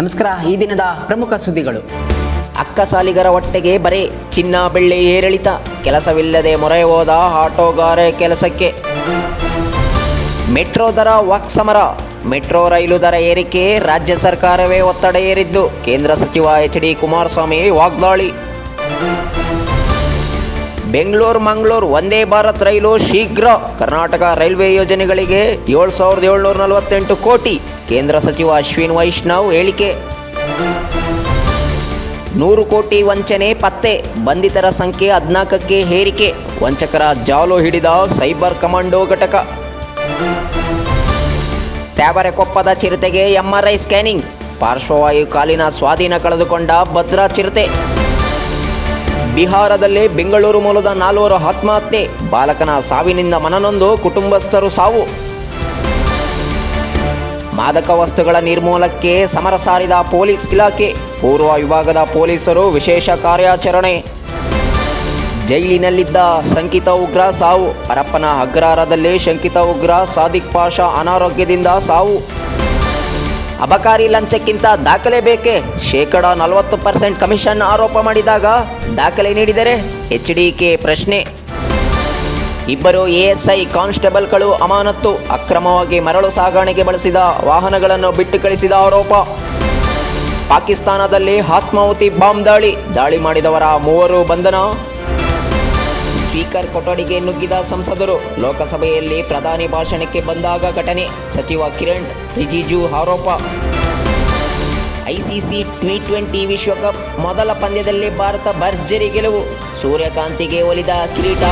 ನಮಸ್ಕಾರ, ಈ ದಿನದ ಪ್ರಮುಖ ಸುದ್ದಿಗಳು. ಅಕ್ಕ ಸಾಲಿಗರ ಹೊಟ್ಟೆಗೆ ಬರೆ ಚಿನ್ನ ಬೆಳ್ಳಿ ಏರಿಳಿತ. ಕೆಲಸವಿಲ್ಲದೆ ಮೊರೆ ಹೋದ ಆಟೋಗಾರೆ ಕೆಲಸಕ್ಕೆ. ಮೆಟ್ರೋ ದರ ವಾಕ್ ಸಮರ ಮೆಟ್ರೋ ರೈಲು ದರ ಏರಿಕೆ ರಾಜ್ಯ ಸರ್ಕಾರವೇ ಒತ್ತಡ ಏರಿದ್ದು. ಕೇಂದ್ರ ಸಚಿವ ಎಚ್ ಡಿ ಕುಮಾರಸ್ವಾಮಿ ವಾಗ್ದಾಳಿ. ಬೆಂಗಳೂರು, ಮಂಗಳೂರು, ಒಂದೇ ಭಾರತ್ ರೈಲು ಶೀಘ್ರ ಕರ್ನಾಟಕ ರೈಲ್ವೆ ಯೋಜನೆಗಳಿಗೆ ಏಳು ಸಾವಿರದ ಏಳ್ನೂರ ನಲವತ್ತೆಂಟು ಕೋಟಿ. ಕೇಂದ್ರ ಸಚಿವ ಅಶ್ವಿನ್ ವೈಷ್ಣವ್ ಹೇಳಿಕೆ. ನೂರು ಕೋಟಿ ವಂಚನೆ ಪತ್ತೆ. ಬಂಧಿತರ ಸಂಖ್ಯೆ ಹದಿನಾಲ್ಕಕ್ಕೆ ಹೇರಿಕೆ ವಂಚಕರ ಜಾಲು ಹಿಡಿದ ಸೈಬರ್ ಕಮಾಂಡೋ ಘಟಕ. ತ್ಯಾವರೆಕೊಪ್ಪದ ಚಿರತೆಗೆ ಎಂಆರ್ಐ ಸ್ಕ್ಯಾನಿಂಗ್ ಪಾರ್ಶ್ವವಾಯು ಕಾಲಿನ ಸ್ವಾಧೀನ ಕಳೆದುಕೊಂಡ ಭದ್ರಾ ಚಿರತೆ. ಬಿಹಾರದಲ್ಲಿ ಬೆಂಗಳೂರು ಮೂಲದ ನಾಲ್ವರು ಆತ್ಮಹತ್ಯೆ. ಬಾಲಕನ ಸಾವಿನಿಂದ ಮನನೊಂದು, ಕುಟುಂಬಸ್ಥರು ಸಾವು. ಮಾದಕ ವಸ್ತುಗಳ ನಿರ್ಮೂಲಕ್ಕೆ ಸಮರ ಸಾರಿದ ಪೊಲೀಸ್ ಇಲಾಖೆ. ಪೂರ್ವ ವಿಭಾಗದ ಪೊಲೀಸರು ವಿಶೇಷ ಕಾರ್ಯಾಚರಣೆ. ಜೈಲಿನಲ್ಲಿದ್ದ ಶಂಕಿತ ಉಗ್ರ ಸಾವು. ಹರಪ್ಪನ ಅಗ್ರಹಾರದಲ್ಲಿ ಶಂಕಿತ ಉಗ್ರ ಸಾದಿಕ್ ಪಾಷಾ ಅನಾರೋಗ್ಯದಿಂದ ಸಾವು. ಅಬಕಾರಿ ಲಂಚಕ್ಕಿಂತ ದಾಖಲೆ ಬೇಕೇ? ಶೇಕಡ ನಲವತ್ತು ಪರ್ಸೆಂಟ್ ಕಮಿಷನ್ ಆರೋಪ ಮಾಡಿದಾಗ ದಾಖಲೆ ನೀಡಿದರೆ ಎಚ್ ಡಿ ಕೆ ಪ್ರಶ್ನೆ. ಇಬ್ಬರು ಎಎಸ್ಐ ಕಾನ್ಸ್ಟೇಬಲ್ಗಳು ಅಮಾನತ್ತು. ಅಕ್ರಮವಾಗಿ ಮರಳು ಸಾಗಾಣಿಕೆ ಬಳಸಿದ ವಾಹನಗಳನ್ನು ಬಿಟ್ಟು ಕಳಿಸಿದ ಆರೋಪ. ಪಾಕಿಸ್ತಾನದಲ್ಲಿ ಆತ್ಮಾಹುತಿ ಬಾಂಬ್ ದಾಳಿ. ದಾಳಿ ಮಾಡಿದವರ ಮೂವರು ಬಂಧನ ಸ್ಪೀಕರ್ ಕೊಠಡಿಗೆ ನುಗ್ಗಿದ ಸಂಸದರು. ಲೋಕಸಭೆಯಲ್ಲಿ ಪ್ರಧಾನಿ ಭಾಷಣಕ್ಕೆ ಬಂದಾಗ ಘಟನೆ. ಸಚಿವ ಕಿರಣ್ ರಿಜಿಜು ಆರೋಪ. ಐಸಿಸಿ ಟಿ ಟ್ವೆಂಟಿ ವಿಶ್ವಕಪ್ ಮೊದಲ ಪಂದ್ಯದಲ್ಲಿ ಭಾರತ ಭರ್ಜರಿ ಗೆಲುವು. ಸೂರ್ಯಕಾಂತಿಗೆ ಒಲಿದ ಕಿರೀಟ.